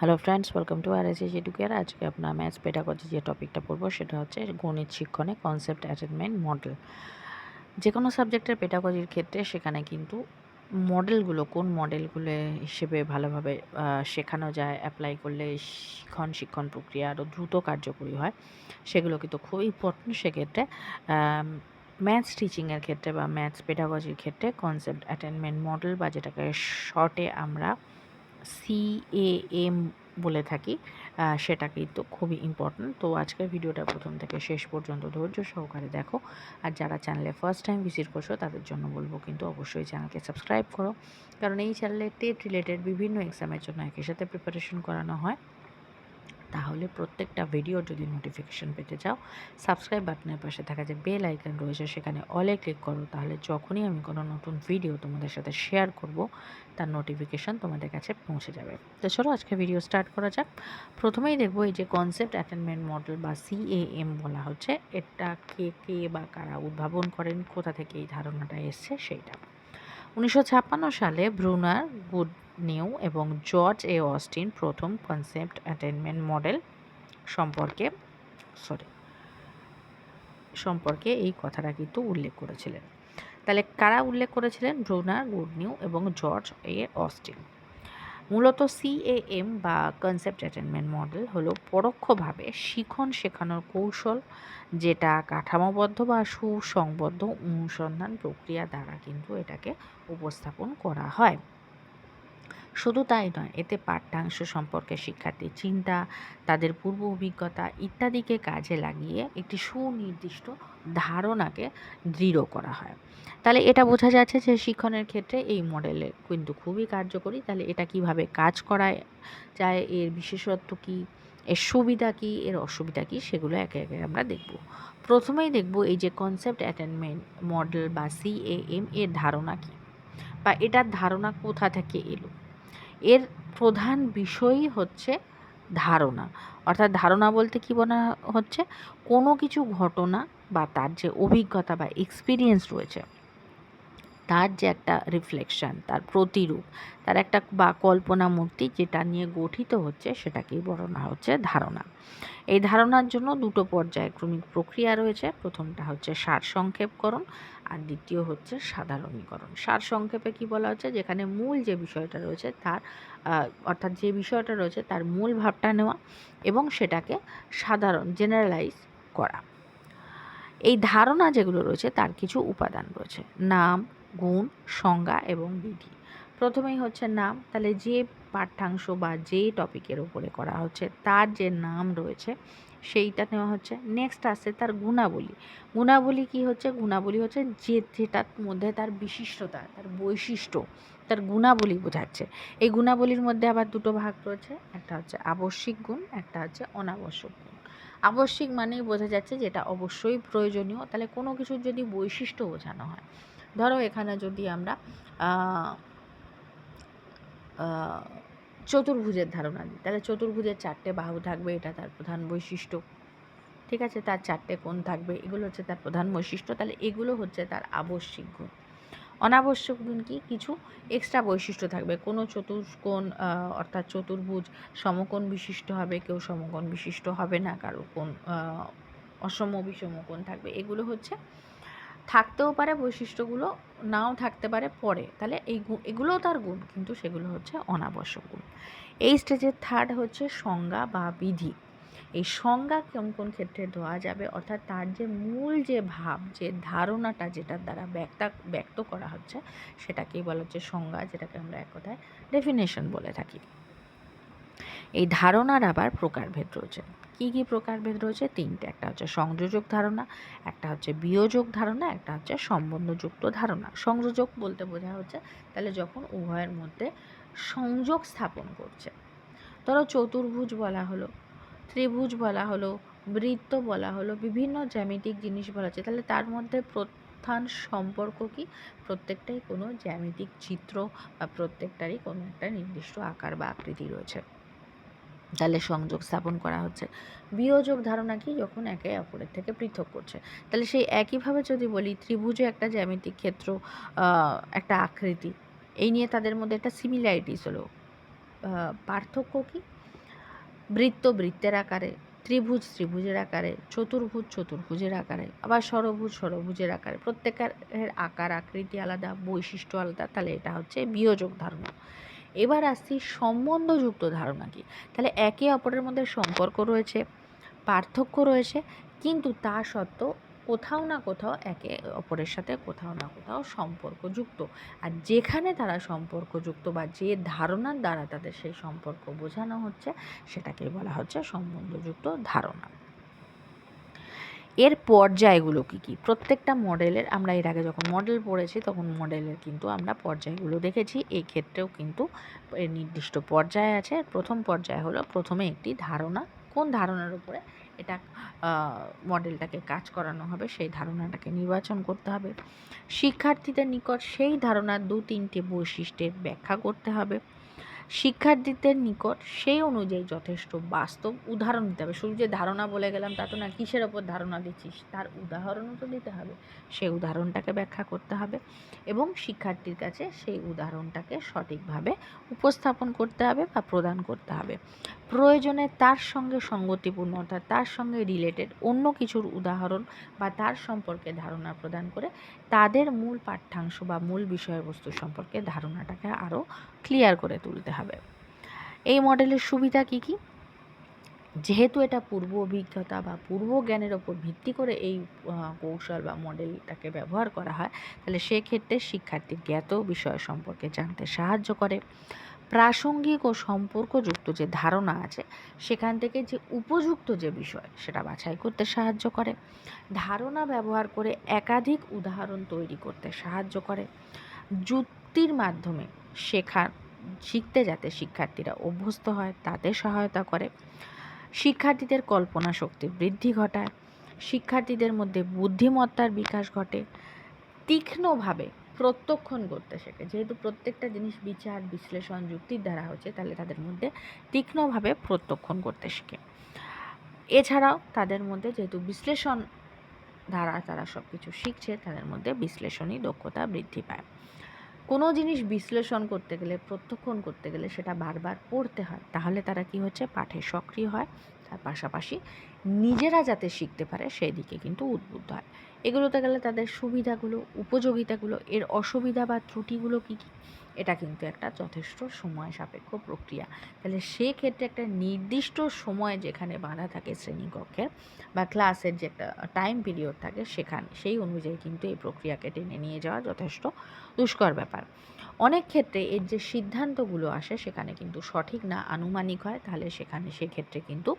Hello friends welcome to R S Educare আজকে আপনার maths pedagogy যে টপিকটা পড়ব, সেটা হচ্ছে গণিত শিক্ষণে কনসেপ্ট অ্যাটেনমেন্ট মডেল যে কোনো সাবজেক্টের পেডাগজির ক্ষেত্রে সেখানে কিন্তু মডেলগুলো কোন মডেলগুলো হিসেবে ভালোভাবে শেখানো যায় অ্যাপ্লাই করলে শিক্ষণ শিক্ষণ প্রক্রিয়া আরও দ্রুত কার্যকরী হয়, সেগুলো কিন্তু খুব ইম্পর্টেন্ট সেক্ষেত্রে ম্যাথস টিচিংয়ের ক্ষেত্রে বা ম্যাথস পেডাগজির ক্ষেত্রে কনসেপ্ট অ্যাটেনমেন্ট মডেল বা যেটাকে শর্টে আমরা সিএএম বলে থাকি সেটা কিন্তু খুবই ইম্পর্ট্যান্ট তো আজকের ভিডিওটা প্রথম থেকে শেষ পর্যন্ত ধৈর্য সহকারে দেখো। আর যারা চ্যানেলে ফার্স্ট টাইম ভিজিট করছ, তাদের জন্য বলব কিন্তু অবশ্যই চ্যানেলকে সাবস্ক্রাইব করো। কারণ এই চ্যানেলে টেট রিলেটেড বিভিন্ন এক্সামের জন্য একই সাথে প্রিপারেশন করানো হয়। তাহলে প্রত্যেকটা ভিডিওর যদি নোটিফিকেশন পেতে চাও সাবস্ক্রাইব বাটনের পাশে থাকা যে বেল আইকন রয়েছে, সেখানে অলে ক্লিক করো। তাহলে যখনই আমি কোনো নতুন ভিডিও তোমাদের সাথে শেয়ার করব, তার নোটিফিকেশন তোমাদের কাছে পৌঁছে যাবে। তো চলো আজকে ভিডিও স্টার্ট করা যাক। প্রথমেই দেখব এই যে কনসেপ্ট অ্যাটেনমেন্ট মডেল বা সিএএম বলা হচ্ছে। এটা কে কে বা কারা উদ্ভাবন করেন, কোথা থেকে এই ধারণাটা এসছে সেইটা। উনিশশো ছাপ্পান্ন সালে ব্রুনার গুড নিউ এবং জর্জ এ অস্টিন প্রথম কনসেপ্ট অ্যাটেনমেন্ট মডেল সম্পর্কে, সরি, সম্পর্কে এই কথাটা কিন্তু উল্লেখ করেছিলেন। তাহলে কারা উল্লেখ করেছিলেন? ব্রুনার গুড নিউ এবং জর্জ এ অস্টিন। মূলত সিএএম বা কনসেপ্ট অ্যাটেনমেন্ট মডেল হলো পরোক্ষভাবে শিখন শেখানোর কৌশল, যেটা কাঠামোবদ্ধ বা সুসংবদ্ধ অনুসন্ধান প্রক্রিয়া দ্বারা কিন্তু এটাকে উপস্থাপন করা হয়। শুধু তাই নয়, এতে পাঠ্যাংশ সম্পর্কে শিক্ষার্থীর চিন্তা, তাদের পূর্ব অভিজ্ঞতা ইত্যাদিকে কাজে লাগিয়ে একটি সুনির্দিষ্ট ধারণাকে দৃঢ় করা হয়। তাহলে এটা বোঝা যাচ্ছে যে শিক্ষণের ক্ষেত্রে এই মডেলের কিন্তু খুবই কার্যকরী। তাহলে এটা কীভাবে কাজ করায় যায় এর বিশেষত্ব কী, এর সুবিধা কী, এর অসুবিধা কী, সেগুলো একে একে আমরা দেখব। প্রথমেই দেখব এই যে কনসেপ্ট অ্যাটেনমেন্ট মডেল বা সিএএম এর ধারণা কী বা এটার ধারণা কোথা থেকে এলো? এর প্রধান বিষয়ই হচ্ছে ধারণা। অর্থাৎ ধারণা বলতে কী বলা হচ্ছে? কোনো কিছু ঘটনা বা তার যে অভিজ্ঞতা বা এক্সপিরিয়েন্স রয়েছে তার যে একটা রিফ্লেকশন তার প্রতিরূপ, তার একটা বা কল্পনা মূর্তি যেটা নিয়ে গঠিত হচ্ছে সেটাকেই বর্ণনা হচ্ছে ধারণা। এই ধারণার জন্য দুটো পর্যায়ক্রমিক প্রক্রিয়া রয়েছে। প্রথমটা হচ্ছে সারসংক্ষেপকরণ আর দ্বিতীয় হচ্ছে সাধারণীকরণ। সারসংক্ষেপে কি বলা হচ্ছে? যেখানে মূল যে বিষয়টা রয়েছে তার অর্থাৎ যে বিষয়টা রয়েছে তার মূল ভাবটা নেওয়া এবং সেটাকে সাধারণ জেনারেলাইজ করা। এই ধারণা যেগুলো রয়েছে, তার কিছু উপাদান রয়েছে। নাম, গুণ, সংজ্ঞা এবং বিধি। প্রথমেই হচ্ছে নাম, তাহলে যে পাঠ্যাংশ বা যে টপিকের উপরে করা হচ্ছে, তার যে নাম রয়েছে, সেইটা নেওয়া হচ্ছে। নেক্সট আসছে তার গুণাবলী। গুণাবলী কি হচ্ছে? গুণাবলী হচ্ছে যে, যেটার মধ্যে তার বিশিষ্টতা, তার বৈশিষ্ট্য, তার গুণাবলী বোঝাচ্ছে। এই গুণাবলীর মধ্যে আবার দুটো ভাগ রয়েছে, একটা হচ্ছে আবশ্যিক গুণ, একটা হচ্ছে অনাবশ্যক গুণ। আবশ্যিক মানেই বোঝা যাচ্ছে যেটা অবশ্যই প্রয়োজনীয়। তাহলে কোনো কিছুর যদি বৈশিষ্ট্য বোঝানো হয়, ধরো এখানে যদি আমরা চতুর্ভুজের ধারণা দিই, তাহলে চতুর্ভুজের চারটে বাহু থাকবে, এটা তার প্রধান বৈশিষ্ট্য। ঠিক আছে? তার চারটে কোণ থাকবে, এগুলো হচ্ছে তার প্রধান বৈশিষ্ট্য। তাহলে এগুলো হচ্ছে তার আবশ্যিক গুণ। অনাবশ্যক কি কিছু এক্সট্রা বৈশিষ্ট্য থাকবে। কোনো চতুষ্কোণ অর্থাৎ চতুর্ভুজ সমকোণ বিশিষ্ট হবে, কেউ সমকোণ বিশিষ্ট হবে না, কারও কোন অসম বিষম কোণ থাকবে। এগুলো হচ্ছে থাকতেও পারে বৈশিষ্ট্যগুলো, নাও থাকতে পারে পরে। তাহলে এই এগুলোও তার গুণ, কিন্তু সেগুলো হচ্ছে অনাবশ্যক গুণ। এই স্টেজের থার্ড হচ্ছে সংজ্ঞা বা বিধি। এই সংজ্ঞা কোন কোন ক্ষেত্রে দেওয়া যাবে? অর্থাৎ তার যে মূল যে ভাব, যে ধারণাটা যেটার দ্বারা ব্যক্তা, ব্যক্ত করা হচ্ছে, সেটাকেই বলা হচ্ছে সংজ্ঞা, যেটাকে আমরা এক কথায় ডেফিনেশন বলে থাকি। এই ধারণার আবার প্রকারভেদ রয়েছে। কী কী প্রকারভেদ রয়েছে? তিনটে। একটা হচ্ছে সংযোজক ধারণা, একটা হচ্ছে বিয়োজক ধারণা, একটা হচ্ছে সম্বন্ধযুক্ত ধারণা। সংযোজক বলতে বোঝা হচ্ছে, তাহলে যখন উভয়ের মধ্যে সংযোগ স্থাপন করছে। ধরো চতুর্ভুজ বলা হলো। ত্রিভুজ বলা হলো, বৃত্ত বলা হলো, বিভিন্ন জ্যামিতিক জিনিস বলা হচ্ছে। তাহলে তার মধ্যে প্রধান সম্পর্ক কি? প্রত্যেকটাই কোনো জ্যামিতিক চিত্র বা প্রত্যেকটারই কোনো একটা নির্দিষ্ট আকার বা আকৃতি রয়েছে। তাহলে সংযোগ স্থাপন করা হচ্ছে। বিয়োজক ধারণা কি? যখন একে অপরের থেকে পৃথক করছে। তাহলে সেই একইভাবে যদি বলি, ত্রিভুজে একটা জ্যামিতিক ক্ষেত্র একটা আকৃতি, এই নিয়ে তাদের মধ্যে একটা সিমিলারিটিস হলো। পার্থক্য কি? বৃত্ত বৃত্তের আকারে, ত্রিভুজ ত্রিভুজের আকারে, চতুর্ভুজ চতুর্ভুজের আকারে, আবার ষড়ভুজ ষড়ভুজের আকারে। প্রত্যেকের আকার, আকৃতি আলাদা, বৈশিষ্ট্য আলাদা, তাহলে এটা হচ্ছে বিয়োজক ধারণা। এবার আসছি সম্বন্ধযুক্ত ধারণা কি? তাহলে একে অপরের মধ্যে সম্পর্ক রয়েছে, পার্থক্য রয়েছে, কিন্তু তা সত্ত্বেও কোথাও না কোথাও একে অপরের সাথে কোথাও না কোথাও সম্পর্কযুক্ত। আর যেখানে তারা সম্পর্কযুক্ত বা যে ধারণার দ্বারা তাদের সেই সম্পর্ক বোঝানো হচ্ছে সেটাকে বলা হচ্ছে সম্বন্ধযুক্ত ধারণা। এর পর্যায়গুলো কী কী? প্রত্যেকটা মডেলের আমরা এর আগে যখন মডেল পড়েছি, তখন মডেলের কিন্তু আমরা পর্যায়গুলো দেখেছি। এই ক্ষেত্রেও কিন্তু নির্দিষ্ট পর্যায় আছে। প্রথম পর্যায় হলো প্রথমে একটি ধারণা। কোন ধারণার উপরে? এটা মডেলটাকে কাজ করানো হবে, সেই ধারণাটাকে নির্বাচন করতে হবে। শিক্ষার্থীদের নিকট সেই ধারণার দু তিনটে বৈশিষ্ট্যের ব্যাখ্যা করতে হবে। শিক্ষার্থীদের নিকট সেই অনুযায়ী যথেষ্ট বাস্তব উদাহরণ দিতে হবে। শুধু যে ধারণা বলে গেলাম, তা তো না, কিসের ওপর ধারণা দিচ্ছিস? তার উদাহরণও তো দিতে হবে। সেই উদাহরণটাকে ব্যাখ্যা করতে হবে এবং শিক্ষার্থীর কাছে সেই উদাহরণটাকে সঠিকভাবে উপস্থাপন করতে হবে বা প্রদান করতে হবে। প্রয়োজনে তার সঙ্গে সঙ্গতিপূর্ণ অর্থাৎ তার সঙ্গে রিলেটেড অন্য কিছুর উদাহরণ বা তার সম্পর্কে ধারণা প্রদান করে তাদের মূল পাঠ্যাংশ বা মূল বিষয়বস্তু সম্পর্কে ধারণাটাকে আরও ক্লিয়ার করে তুলতে হবে। এই মডেলের সুবিধা কী কী? যেহেতু এটা পূর্ব অভিজ্ঞতা বা পূর্ব জ্ঞানের ওপর ভিত্তি করে এই কৌশল বা মডেলটাকে ব্যবহার করা হয়, তাহলে সেক্ষেত্রে শিক্ষার্থীর জ্ঞাত বিষয় সম্পর্কে জানতে সাহায্য করে। প্রাসঙ্গিক ও সম্পর্কযুক্ত যে ধারণা আছে, সেখান থেকে যে উপযুক্ত যে বিষয়, সেটা বাছাই করতে সাহায্য করে। ধারণা ব্যবহার করে একাধিক উদাহরণ তৈরি করতে সাহায্য করে। যুক্তির মাধ্যমে শেখা শিখতে যাতে শিক্ষার্থীরা অভ্যস্ত হয় তাতে সহায়তা করে। শিক্ষার্থীদের কল্পনা শক্তির বৃদ্ধি ঘটায়। শিক্ষার্থীদের মধ্যে বুদ্ধিমত্তার বিকাশ ঘটে। তীক্ষ্ণভাবে প্রত্যক্ষণ করতে শেখে। যেহেতু প্রত্যেকটা জিনিস বিচার, বিশ্লেষণ, যুক্তির দ্বারা হচ্ছে, তাহলে তাদের মধ্যে তীক্ষ্ণভাবে প্রত্যক্ষণ করতে শেখে। এছাড়াও তাদের মধ্যে যেহেতু বিশ্লেষণ দ্বারা তারা সব কিছু শিখছে, তাদের মধ্যে বিশ্লেষণী দক্ষতা বৃদ্ধি পায়। কোনো জিনিস বিশ্লেষণ করতে গেলে, প্রত্যক্ষণ করতে গেলে সেটা বারবার পড়তে হয়। তাহলে তারা কি হচ্ছে? পাঠে সক্রিয় হয়। তার পাশাপাশি নিজেরা যাতে শিখতে পারে সেই দিকে কিন্তু উদ্বুদ্ধ হয়। এগুলোতে গেলে তাদের সুবিধাগুলো, উপযোগিতাগুলো, এর অসুবিধা বা ত্রুটিগুলো কী কী, এটা কিন্তু একটা যথেষ্ট সময় সাপেক্ষ প্রক্রিয়া। তাহলে সেক্ষেত্রে একটা নির্দিষ্ট সময় যেখানে বাঁধা থাকে শ্রেণীকক্ষের বা ক্লাসের যে একটা টাইম পিরিয়ড থাকে, সেখানে, সেই অনুযায়ী কিন্তু এই প্রক্রিয়াকে টেনে নিয়ে যাওয়া যথেষ্ট দুষ্কর ব্যাপার। অনেক ক্ষেত্রে এর যে সিদ্ধান্তগুলো আসে সেখানে কিন্তু সঠিক না আনুমানিক হয়, তাহলে সেখানে সেক্ষেত্রে কিন্তু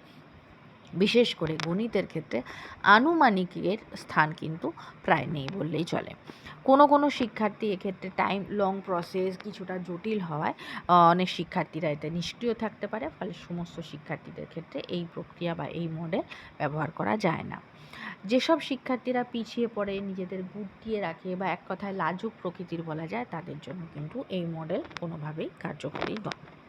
বিশেষ করে গণিতের ক্ষেত্রে আনুমানিকের স্থান কিন্তু প্রায় নেই বললেই চলে। কোনো কোনো শিক্ষার্থী এক্ষেত্রে টাইম লং প্রসেস কিছুটা জটিল হওয়ায় অনেক শিক্ষার্থীরা এতে নিষ্ক্রিয় থাকতে পারে, ফলে সমস্ত শিক্ষার্থীদের ক্ষেত্রে এই প্রক্রিয়া বা এই মডেল ব্যবহার করা যায় না। যেসব শিক্ষার্থীরা পিছিয়ে পড়ে, নিজেদের গুটিয়ে রাখে বা এক কথায় লাজুক প্রকৃতির বলা যায়, তাদের জন্য কিন্তু এই মডেল কোনোভাবেই কার্যকরী নয়।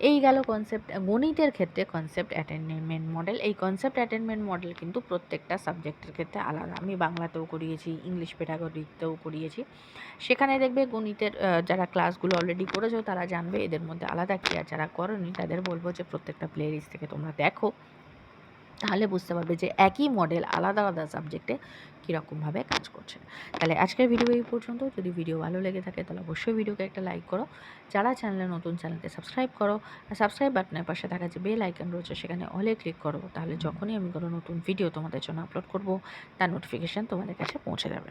এই গেল কনসেপ্ট গণিতের ক্ষেত্রে কনসেপ্ট অ্যাটেন্ডমেন্ট মডেল এই কনসেপ্ট অ্যাটেন্ডমেন্ট মডেল কিন্তু প্রত্যেকটা সাবজেক্টের ক্ষেত্রে আলাদা। আমি বাংলাতেও করিয়েছি ইংলিশ পেটাগরিতেও করিয়েছি। সেখানে দেখবে গণিতের যারা ক্লাসগুলো অলরেডি করেছ, তারা জানবে এদের মধ্যে আলাদা কী আর যারা করনি, তাদের বলব যে প্রত্যেকটা প্লে থেকে তোমরা দেখো। তাহলে বুঝতে পারবে যে একই মডেল আলাদা আলাদা সাবজেক্টে কীরকমভাবে কাজ করছে। তাহলে আজকের ভিডিও এই পর্যন্ত। যদি ভিডিও ভালো লেগে থাকে তাহলে অবশ্যই ভিডিওকে একটা লাইক করো। যারা চ্যানেলে নতুন চ্যানেলকে সাবস্ক্রাইব করো। আর সাবস্ক্রাইব বাটনের পাশে থাকা যে বেল আইকন রয়েছে, সেখানে অলে ক্লিক করো। তাহলে যখনই আমি কোনো নতুন ভিডিও তোমাদের জন্য আপলোড করব, তার নোটিফিকেশান তোমাদের কাছে পৌঁছে যাবে।